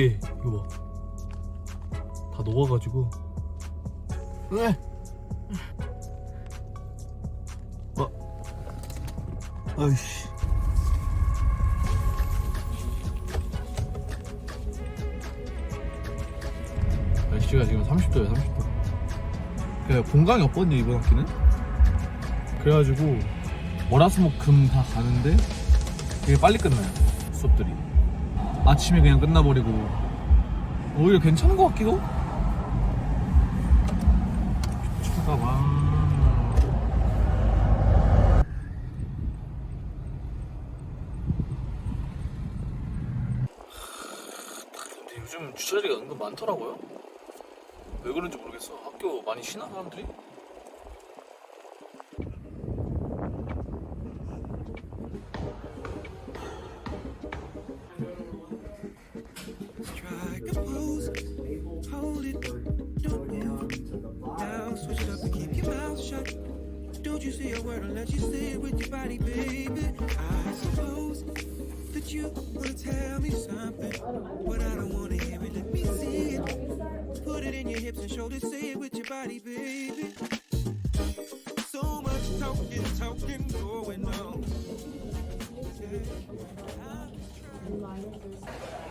이게 이거 봐. 다 녹아가지고. 으. 어. 아이씨. 날씨가 지금 30도예요, 30도. 그 공강이 없거든요, 이번 학기는. 그래가지고 월화수목금 다 가는데 되게 빨리 끝나요, 수업들이. 아침에 그냥 끝나버리고 오히려 괜찮은 것 같기도? 차가 와. 요즘 주차자리가 은근 많더라고요. 왜 그런지 모르겠어. 학교 많이 쉬나 사람들이? Baby. I suppose that you wanna tell me something, but I don't wanna hear it. Let me see it. Put it in your hips and shoulders, say it with your body, baby. So much talking, talking going on.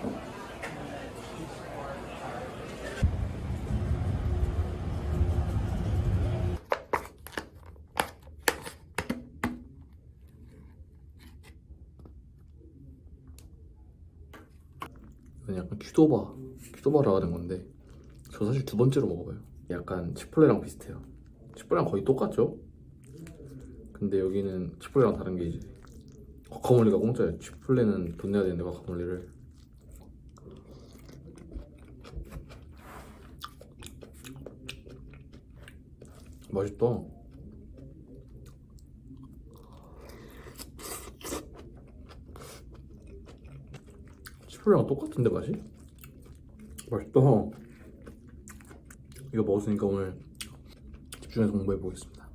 이 약간 큐도바 큐도바라 하는 건데 저 사실 두 번째로 먹어봐요. 약간 치폴레랑 비슷해요. 치폴레랑 거의 똑같죠? 근데 여기는 치폴레랑 다른 게 이제 과카몰리가 공짜예요. 치폴레는 돈 내야 되는데 과카몰리를. 맛있다 치폴레랑 똑같은데 맛이? 맛있다. 이거 먹었으니까 오늘 집중해서 공부해 보겠습니다.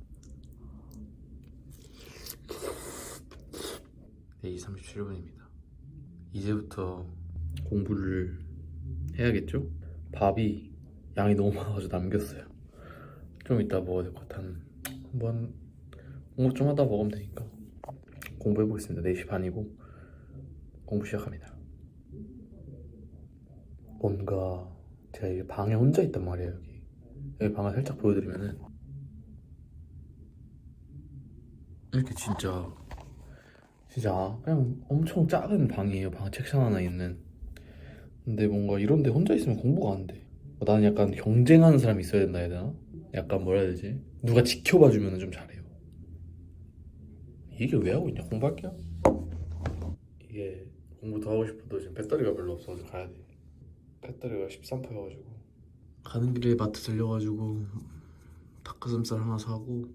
4시 37분입니다. 이제부터 공부를 해야겠죠? 밥이 양이 너무 많아가지고 남겼어요. 좀 이따 먹어야 될 것 같아 한번 공부 좀 하다 먹으면 되니까 공부해 보겠습니다. 4시 반이고 공부 시작합니다 뭔가 제가 이 방에 혼자 있단 말이에요 여기. 여기 방을 살짝 보여드리면은. 이렇게 진짜. 진짜 그냥 엄청 작은 방이에요. 방 책상 하나 있는. 근데 뭔가 이런데 혼자 있으면 공부가 안돼. 나는 약간 경쟁하는 사람이 있어야 된다 해야 되나? 약간 뭐라 해야 되지? 누가 지켜봐 주면 좀 잘해요. 이게 왜 하고 있냐? 공부할게요. 이게 공부 더 하고 싶어도 지금 배터리가 별로 없어서 가야 돼 배터리가 13%여가지고. 가는 길에 마트 들려가지고 닭가슴살 하나 사고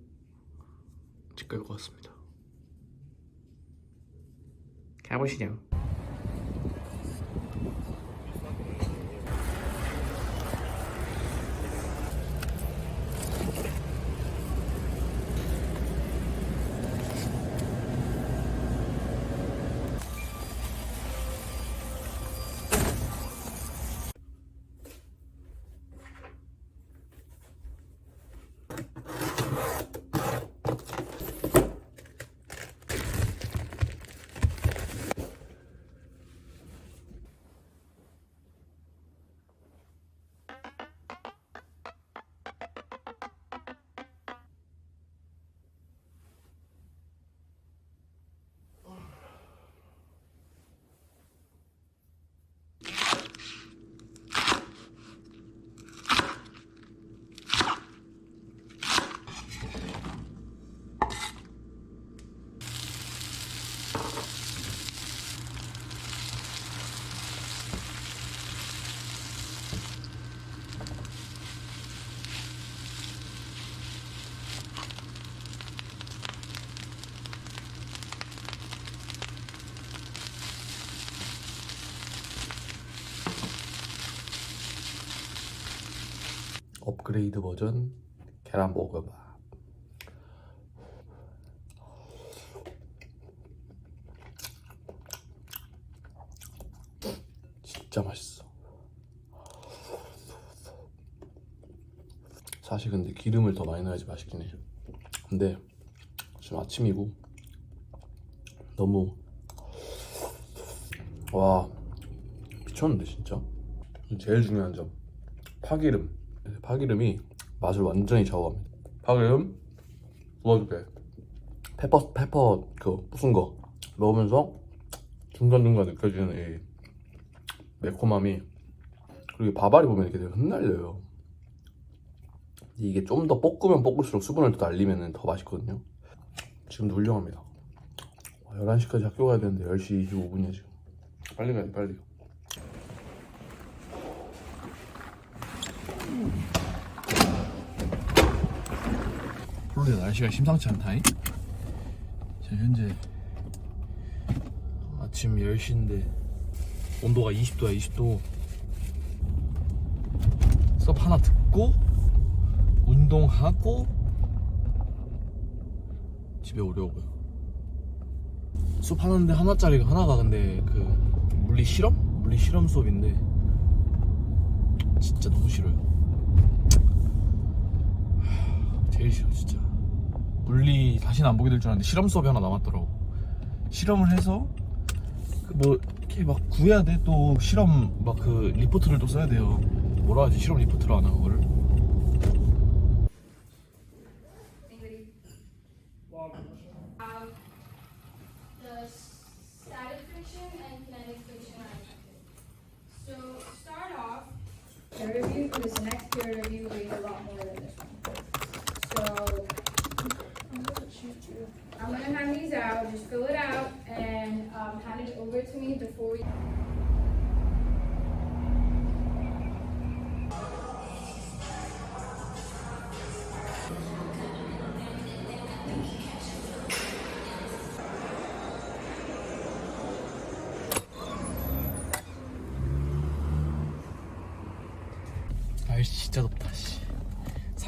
집 갈 것 같습니다. 가보시죠 업그레이드 버전 계란 먹어봐 진짜 맛있어. 사실 근데 기름을 더 많이 넣어야지 맛있긴 해. 근데 지금 아침이고 너무 와 미쳤는데 진짜. 제일 중요한 점 파기름. 파기름이 맛을 완전히 좌우합니다. 파기름 부어줄게. 페퍼 페퍼 그 부순 거 먹으면서 중간 중간 느껴지는 이 매콤함이 그리고 밥알이 보면 이렇게 되게 흩날려요. 이게 좀 더 볶으면 볶을수록 수분을 더 날리면 더 맛있거든요. 지금도 훌륭합니다. 11시까지 학교 가야 되는데 10시 25분이야 지금. 빨리 가야 돼 빨리. 플로리다 날씨가 심상치 않다잉. 자, 현재 아침 10시인데 온도가 20도야 20도 수업 하나 듣고 운동하고 집에 오려고요 수업 하는데 하나짜리가 하나가 근데 그 물리 실험? 물리 실험 수업인데 진짜 너무 싫어요 하, 제일 싫어 진짜 물리 다시는 안 보게 될 줄 알았는데 실험 수업이 하나 남았더라고. 실험을 해서 그뭐 이렇게 막 구해야 돼? 또 실험 막 그 리포트를 또 써야 돼요. 뭐라 하지? 실험 리포트로 하나 그거를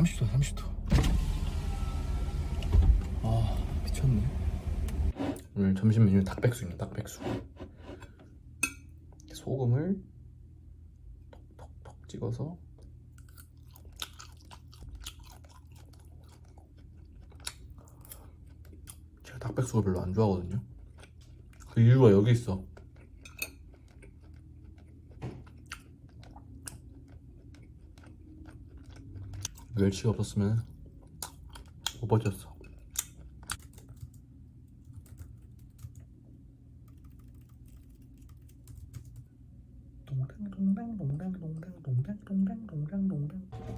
30도 30도. 아 미쳤네. 오늘 점심 메뉴 닭백숙입니다 닭백숙. 소금을 톡톡톡 찍어서 제가 닭백숙을 별로 안 좋아하거든요. 그 이유가 여기 있어 멸치가 없었으면 못 버텼어.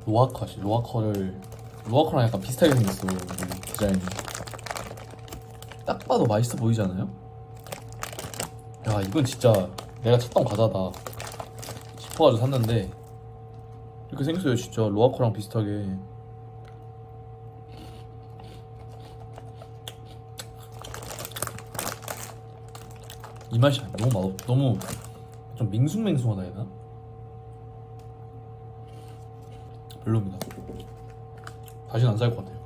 로아컷이 로아컷을 로아컷랑 약간 비슷하게 생겼어 이 디자인이 딱 봐도 맛있어 보이지 않아요? 야 이건 진짜 내가 찾던 과자다 싶어가지고 샀는데 이렇게 생겼어요 진짜. 로아코랑 비슷하게. 이 맛이 너무 맛없 너무 좀 밍숭맹숭하다 해야 되나? 별로입니다. 다시는 안 살 것 같아요.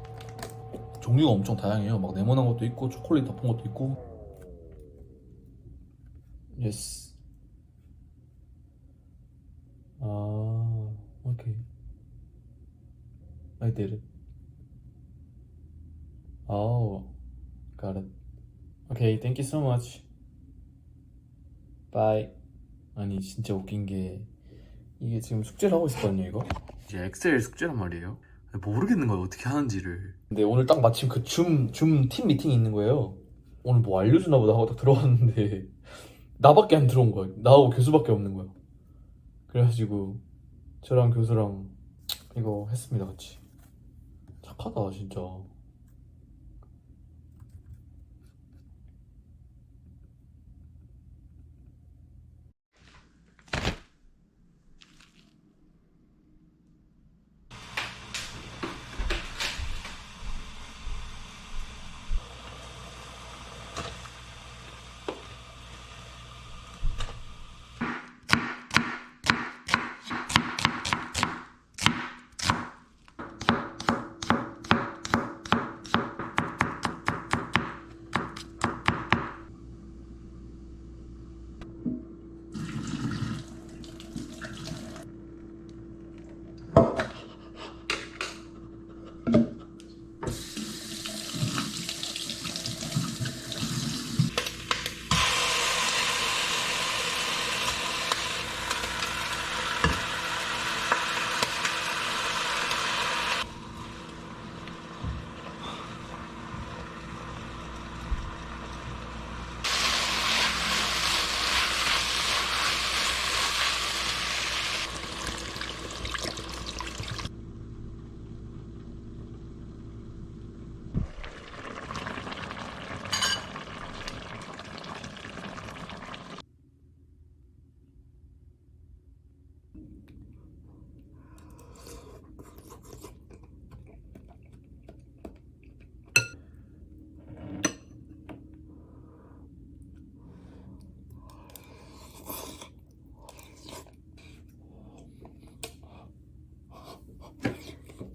종류가 엄청 다양해요. 막 네모난 것도 있고 초콜릿 덮은 것도 있고. 예스 I did it. Oh, got it. Okay, thank you so much. Bye. 아니, 진짜 웃긴 게 이게 지금 숙제를 하고 있었거든요, 이거. 이제 엑셀 숙제란 말이에요. 모르겠는 거예요, 어떻게 하는지를. 근데 오늘 딱 마침 그 줌, 줌 팀 미팅이 있는 거예요. 오늘 뭐 알려주나 보다 하고 딱 들어갔는데 나밖에 안 들어온 거야. 나하고 교수밖에 없는 거야. 그래가지고 저랑 교수랑 이거 했습니다 같이 착하다 진짜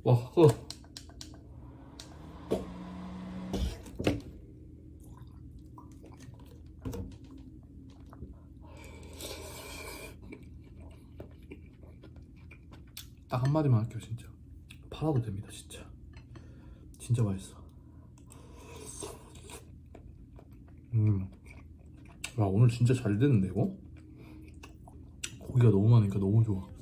와, 어. 딱 한마디만 할게요, 진짜. 팔아도 됩니다, 진짜. 진짜 맛있어. 음. 와, 오늘 진짜 잘 됐는데, 이거? 고기가 너무 많으니까 너무 좋아.